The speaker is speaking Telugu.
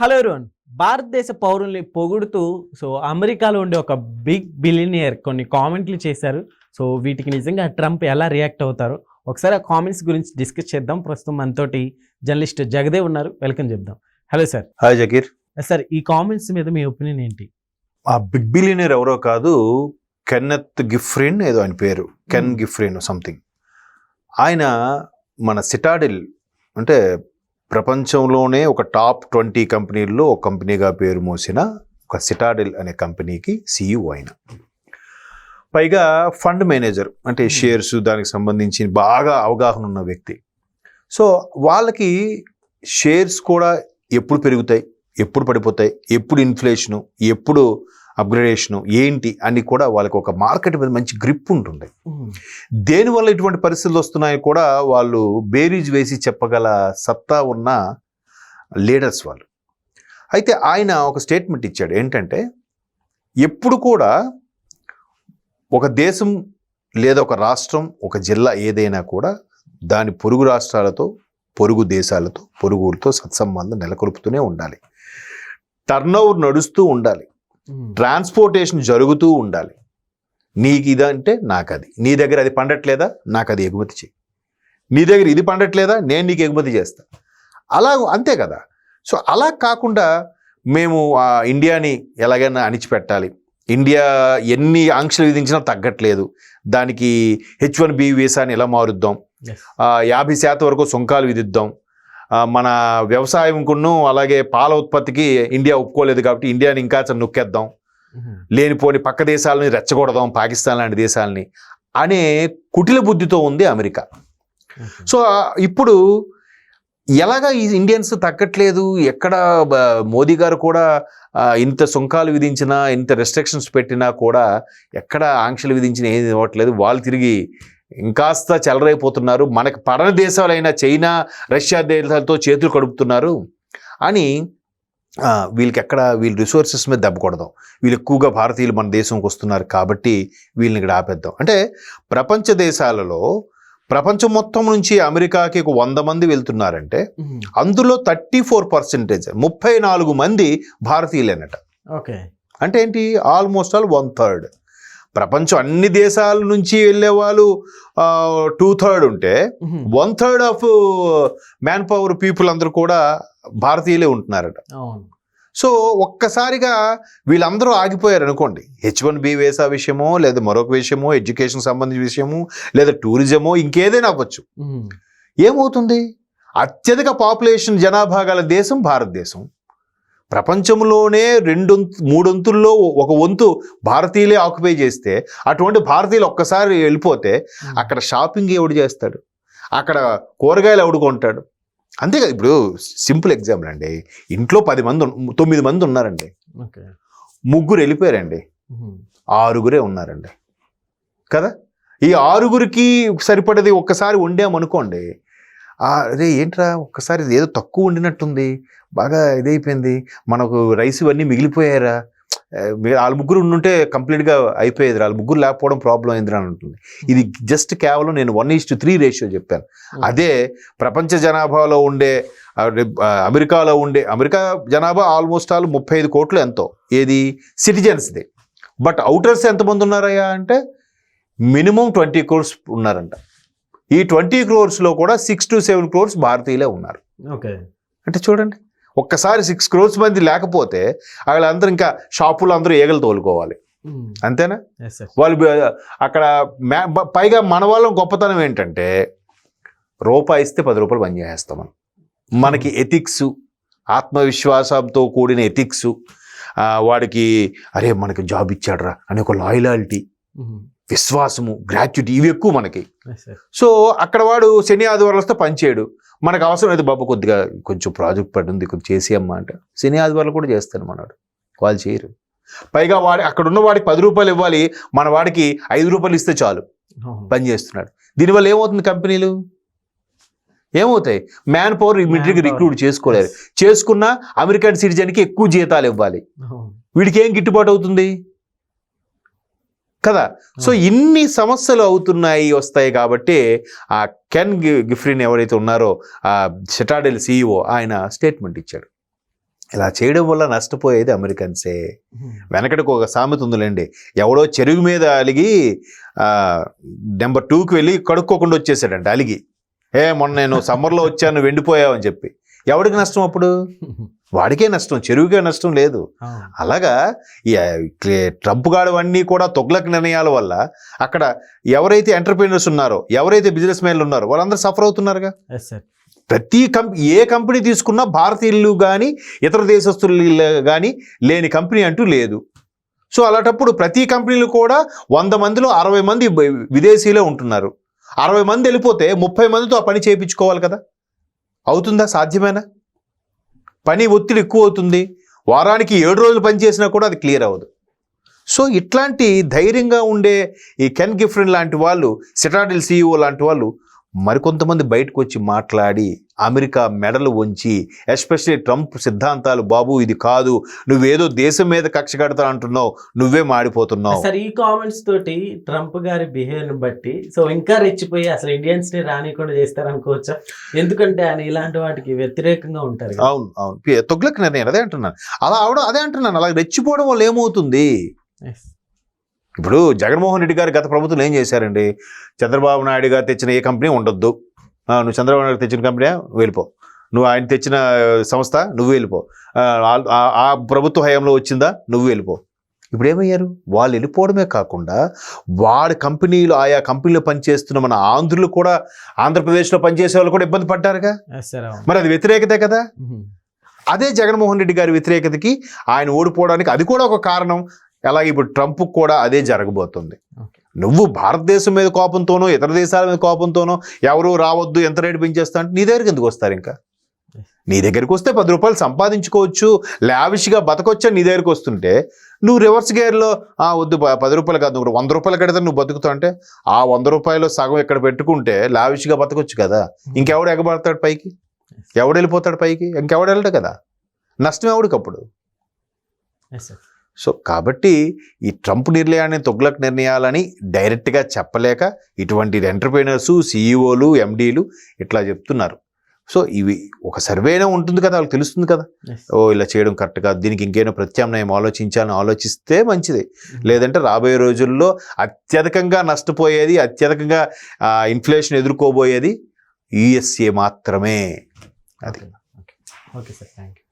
Hello everyone. భారతదేశ పౌరుల్ని పొగుడుతూ సో అమెరికాలో ఉండే ఒక బిగ్ బిలినియర్ కొన్ని కామెంట్లు చేశారు. సో వీటికి నిజంగా ట్రంప్ ఎలా రియాక్ట్ అవుతారో ఒకసారి ఆ కామెంట్స్ గురించి డిస్కస్ చేద్దాం. ప్రస్తుతం మనతోటి జర్నలిస్ట్ జగదేవ్ ఉన్నారు. వెల్కమ్ చెప్దాం. Hello sir. Hi Zakir sir ఈ కామెంట్స్ మీద మీ ఒపీనియన్ ఏంటి? ఆ బిగ్ బిలియనర్ ఎవరో కాదు కెన్నెత్ గిఫ్రిన్ ఏదో ఆయన పేరు. కెన్. గిఫ్రిన్ సంథింగ్ ఆయన మన సిటాడిల్ అంటే ప్రపంచంలోనే ఒక టాప్ ట్వంటీ కంపెనీల్లో ఒక కంపెనీగా పేరు మోసిన ఒక సిటాడిల్ అనే కంపెనీకి సీఈఓ ఆయన పైగా ఫండ్ మేనేజర్ అంటే. షేర్స్ దానికి సంబంధించి బాగా అవగాహన ఉన్న వ్యక్తి సో వాళ్ళకి షేర్స్ కూడా ఎప్పుడు పెరుగుతాయి ఎప్పుడు పడిపోతాయి ఎప్పుడు ఇన్ఫ్లేషను ఎప్పుడు అప్గ్రేడేషను ఏంటి అని కూడా వాళ్ళకి ఒక మార్కెట్ మీద మంచి గ్రిప్ ఉంటుంది దేనివల్ల ఇటువంటి పరిస్థితులు వస్తున్నాయో కూడా వాళ్ళు బేరీజ్ వేసి చెప్పగల సత్తా ఉన్న లీడర్స్ వాళ్ళు. అయితే ఆయన ఒక స్టేట్మెంట్ ఇచ్చాడు ఏంటంటే ఎప్పుడు కూడా ఒక దేశం లేదా ఒక రాష్ట్రం ఒక జిల్లా ఏదైనా కూడా దాని పొరుగు రాష్ట్రాలతో పొరుగు దేశాలతో పొరుగులతో సత్సంబంధం నెలకొల్పుతూనే ఉండాలి. టర్నోవర్ నడుస్తూ ఉండాలి. ట్రాన్స్పోర్టేషన్ జరుగుతూ ఉండాలి. నీకు ఇదంటే నాకు అది. నీ దగ్గర అది పండట్లేదా? నాకు అది ఎగుమతి చేయి నీ దగ్గర ఇది పండట్లేదా? నేను నీకు ఎగుమతి చేస్తా. అలా అంతే కదా. సో అలా కాకుండా మేము ఆ ఇండియాని ఎలాగైనా అణిచిపెట్టాలి. ఇండియా ఎన్ని ఆంక్షలు విధించినా తగ్గట్లేదు. దానికి హెచ్ వన్ బి వీసాని ఎలా మారుద్దాం? యాభై శాతం వరకు సుంకాలు విధిద్దాం. మన వ్యవసాయం కున్ను అలాగే పాల ఉత్పత్తికి ఇండియా ఒప్పుకోలేదు కాబట్టి ఇండియాని ఇంకా నొక్కేద్దాం. లేనిపోని పక్క దేశాలని రెచ్చగొడదాం పాకిస్తాన్ లాంటి దేశాలని అనే కుటిల బుద్ధితో ఉంది అమెరికా. సో ఇప్పుడు ఎలాగా ఈ ఇండియన్స్ తగ్గట్లేదు? ఎక్కడ మోదీ గారు కూడా ఇంత సుంకాలు విధించినా ఇంత రెస్ట్రిక్షన్స్ పెట్టినా కూడా ఎక్కడ ఆంక్షలు విధించినా ఏది ఇవ్వట్లేదు. వాళ్ళు తిరిగి ఇంకాస్త చెలరైపోతున్నారు మనకి పడని దేశాలైన చైనా రష్యా దేశాలతో చేతులు కడుపుతున్నారు. అని వీళ్ళకి ఎక్కడ వీళ్ళ రిసోర్సెస్ మీద దెబ్బ కొడదాం. వీళ్ళు ఎక్కువగా భారతీయులు మన దేశంకి వస్తున్నారు కాబట్టి వీళ్ళని ఇక్కడ ఆపేద్దాం. అంటే ప్రపంచ దేశాలలో ప్రపంచం మొత్తం నుంచి అమెరికాకి ఒక వంద మంది వెళ్తున్నారంటే అందులో థర్టీ ఫోర్ పర్సెంటేజ్ ముప్పై నాలుగు మంది భారతీయులేనట. ఓకే. అంటే ఏంటి? Almost all one third. ప్రపంచం అన్ని దేశాల నుంచి వెళ్ళే వాళ్ళు టూ థర్డ్ ఉంటే one third of man power people అందరూ కూడా భారతీయులే ఉంటున్నారట. సో ఒక్కసారిగా వీళ్ళందరూ ఆగిపోయారు అనుకోండి. హెచ్ వన్ బి వేసా విషయమో లేదా మరొక విషయమో ఎడ్యుకేషన్ సంబంధించిన విషయమో లేదా టూరిజమో ఇంకేదైనా అవ్వచ్చు. ఏమవుతుంది? అత్యధిక పాపులేషన్ జనాభా గల దేశం భారతదేశం. ప్రపంచంలోనే రెండు మూడొంతుల్లో ఒక వంతు భారతీయులే ఆక్యుపై చేస్తే అటువంటి భారతీయులు ఒక్కసారి వెళ్ళిపోతే అక్కడ షాపింగ్ ఎవడు చేస్తాడు? అక్కడ కూరగాయలు ఎవడు కొంటాడు? అంతే కదా ఇప్పుడు సింపుల్ ఎగ్జాంపుల్ అండి. ఇంట్లో పది మంది తొమ్మిది మంది ఉన్నారండి. ముగ్గురు వెళ్ళిపోయారండి. ఆరుగురే ఉన్నారండి. కదా? ఈ ఆరుగురికి సరిపడేది ఒక్కసారి వండామనుకోండి అరే ఏంట్రా ఒక్కసారి ఇది ఏదో తక్కువ వండినట్టుంది బాగా ఇదైపోయింది మనకు రైస్ ఇవన్నీ మిగిలిపోయారా వాళ్ళ ముగ్గురు ఉండుంటే కంప్లీట్గా అయిపోయేది వాళ్ళ ముగ్గురు లేకపోవడం ప్రాబ్లం అయిందిరా అని ఉంటుంది ఇది జస్ట్ కేవలం నేను one is to three ratio చెప్పాను. అదే ప్రపంచ జనాభాలో ఉండే అమెరికాలో ఉండే అమెరికా జనాభా ఆల్మోస్ట్ ఆల్ ముప్పై ఐదు కోట్లు ఎంతో. ఏది? సిటిజన్స్ది. బట్ అవుటర్స్ ఎంతమంది ఉన్నారయ్యా అంటే మినిమం ట్వంటీ క్రోర్స్ ఉన్నారంట. ఈ ట్వంటీ క్రోర్స్లో కూడా సిక్స్ టు సెవెన్ క్రోర్స్ భారతీయులే ఉన్నారు. ఓకే. అంటే చూడండి ఒక్కసారి సిక్స్ క్రోర్స్ మంది లేకపోతే వాళ్ళందరూ ఇంకా షాపులు అందరూ ఏగలు తోలుకోవాలి. అంతేనా? ఎస్ సార్ వాళ్ళు అక్కడ పైగా మన వాళ్ళ గొప్పతనం ఏంటంటే రూపాయి ఇస్తే పది రూపాయలు పని చేసేస్తాం మనం. మనకి ఎథిక్స్ ఆత్మవిశ్వాసంతో కూడిన ఎథిక్స్ వాడికి అరే మనకి జాబ్ ఇచ్చాడ్రా అనే ఒక లాయలాలిటీ విశ్వాసము గ్రాట్యుటీ ఇవి ఎక్కువ మనకి. సో అక్కడ వాడు శని ఆదివారం వస్తే పని చేయడు. మనకు అవసరం అయితే బాబు కొద్దిగా కొంచెం ప్రాజెక్ట్ పడింది కొంచెం చేసేయమ్మా అంటే. శని ఆదివారం కూడా చేస్తాడు మనవాడు. వాళ్ళు చేయరు. పైగా వాడి అక్కడ ఉన్న వాడికి పది రూపాయలు ఇవ్వాలి మన వాడికి ఐదు రూపాయలు ఇస్తే చాలు. పని చేస్తున్నాడు. దీనివల్ల ఏమవుతుంది కంపెనీలు? ఏమవుతాయి? మ్యాన్ పవర్ ఇమీడియట్గా. రిక్రూట్ చేసుకోలేరు. చేసుకున్న అమెరికన్ సిటిజన్కి ఎక్కువ జీతాలు ఇవ్వాలి. వీడికి ఏం గిట్టుబాటు అవుతుంది? కదా? సో ఇన్ని సమస్యలు అవుతున్నాయి వస్తాయి కాబట్టి ఆ కెన్ గి- గిఫ్రిన్ ఎవరైతే ఉన్నారో ఆ సిటాడెల్ సిఇఓ ఆయన స్టేట్మెంట్ ఇచ్చాడు. ఇలా చేయడం వల్ల నష్టపోయేది అమెరికన్సే. వెనకటికి ఒక సామెత ఉందిలేండి. ఎవడో చెరువు మీద అలిగి నెంబర్ టూకి వెళ్ళి కడుక్కోకుండా వచ్చేసాడంట అలిగి. ఏ మొన్న నేను సమ్మర్లో వచ్చాను వెండిపోయావు అని చెప్పి. ఎవడికి నష్టం అప్పుడు? వాడికే నష్టం చెరువుకే నష్టం లేదు. అలాగా ట్రంప్ గాడు అన్నీ కూడా తొగ్లక్ నిర్ణయాల వల్ల అక్కడ ఎవరైతే ఎంటర్ప్రీనర్స్ ఉన్నారో ఎవరైతే బిజినెస్ మ్యాన్లు ఉన్నారో వాళ్ళందరూ సఫర్ అవుతున్నారుగా. ప్రతి కం ఏ కంపెనీ తీసుకున్నా భారతీయులు కానీ ఇతర దేశస్తులు కానీ లేని కంపెనీ అంటూ లేదు. సో అలాంటప్పుడు ప్రతి కంపెనీలు కూడా వంద మందిలో అరవై మంది విదేశీయులే ఉంటున్నారు. అరవై మంది వెళ్ళిపోతే ముప్పై మందితో ఆ పని చేయించుకోవాలి కదా. అవుతుందా? సాధ్యమేనా? పని ఒత్తిడి ఎక్కువ అవుతుంది వారానికి ఏడు రోజులు పని చేసినా కూడా అది క్లియర్ అవ్వదు. సో ఇట్లాంటి ధైర్యంగా ఉండే ఈ కెన్ గిఫ్రిన్ లాంటి వాళ్ళు సిటాడిల్ సీఈఓ లాంటి వాళ్ళు మరికొంతమంది బయటకు వచ్చి మాట్లాడి అమెరికా మెడలు వంచి ఎస్పెషల్లీ ట్రంప్ సిద్ధాంతాలు బాబు ఇది కాదు. నువ్వేదో దేశం మీద కక్ష కడతా అంటున్నావు. నువ్వే మాడిపోతున్నావు. సార్ ఈ కామెంట్స్ తోటి ట్రంప్ గారి బిహేవియర్ని బట్టి సో ఇంకా రెచ్చిపోయి అసలు ఇండియన్స్ని రానికుండా చేస్తారు అనుకోవచ్చా ఎందుకంటే ఆయన ఇలాంటి వాటికి వ్యతిరేకంగా ఉంటారు. అవును అవును. తొగ్లక్ నిర్ణయం అదే అంటున్నాను. అలా అవడం అదే అంటున్నాను. అలా రెచ్చిపోవడం వల్ల ఏమవుతుంది. ఇప్పుడు జగన్మోహన్ రెడ్డి గారు గత ప్రభుత్వం ఏం చేశారండి? చంద్రబాబు నాయుడు గారు తెచ్చిన ఏ కంపెనీ ఉండొద్దు. నువ్వు చంద్రబాబు నాయుడు తెచ్చిన కంపెనీ నువ్వు వెళ్ళిపో. నువ్వు ఆయన తెచ్చిన సంస్థ? నువ్వు వెళ్ళిపో. ఆ, ప్రభుత్వ హయాంలో వచ్చిందా? నువ్వు వెళ్ళిపో. ఇప్పుడు ఏమయ్యారు వాళ్ళు వెళ్ళిపోవడమే కాకుండా వాడి కంపెనీలు ఆయా కంపెనీలో పనిచేస్తున్న మన ఆంధ్రులు కూడా ఆంధ్రప్రదేశ్లో పనిచేసే వాళ్ళు కూడా ఇబ్బంది పడ్డారుగా. మరి అది వ్యతిరేకతే కదా. అదే జగన్మోహన్ రెడ్డి గారి వ్యతిరేకతకి ఆయన ఓడిపోవడానికి అది కూడా ఒక కారణం. అలాగే ఇప్పుడు ట్రంప్ కూడా అదే జరగబోతుంది. నువ్వు భారతదేశం మీద కోపంతోనో ఇతర దేశాల మీద కోపంతోనో ఎవరు రావద్దు ఎంత రేటు పెంచేస్తా అంటే నీ దగ్గరికి ఎందుకు వస్తారు ఇంకా? నీ దగ్గరికి వస్తే పది రూపాయలు సంపాదించుకోవచ్చు లావిష్గా బతకొచ్చా నీ దగ్గరికి వస్తుంటే? నువ్వు రివర్స్ గేర్లో ఆ వద్దు పది రూపాయలు కాదు నువ్వు వంద రూపాయలు కడితే నువ్వు బతుకుతావు అంటే ఆ వంద రూపాయలు సగం ఇక్కడ పెట్టుకుంటే లావిష్గా బతకొచ్చు కదా. ఇంకెవడు ఎగబడతాడు పైకి? ఎవడు వెళ్ళిపోతాడు పైకి? ఇంకెవడు వెళ్ళడు కదా? నష్టం ఎవడికి అప్పుడు Yes, sir. సో కాబట్టి ఈ ట్రంప్ నిర్ణయాన్ని తొగ్లక్ నిర్ణయాలని డైరెక్ట్గా చెప్పలేక ఇటువంటి ఎంటర్ప్రైనర్స్ సీఈఓలు ఎండీలు ఇట్లా చెప్తున్నారు. సో ఇవి ఒక సర్వేనే ఉంటుంది కదా వాళ్ళకి తెలుస్తుంది కదా. ఓ ఇలా చేయడం కరెక్ట్ కాదు. దీనికి ఇంకేనో ప్రత్యామ్నాయం ఆలోచించాలని ఆలోచిస్తే మంచిది. లేదంటే రాబోయే రోజుల్లో అత్యధికంగా నష్టపోయేది అత్యధికంగా ఇన్ఫ్లేషన్ ఎదుర్కోబోయేది యుఎస్ఏ మాత్రమే. అది. Okay. Okay sir. Thank you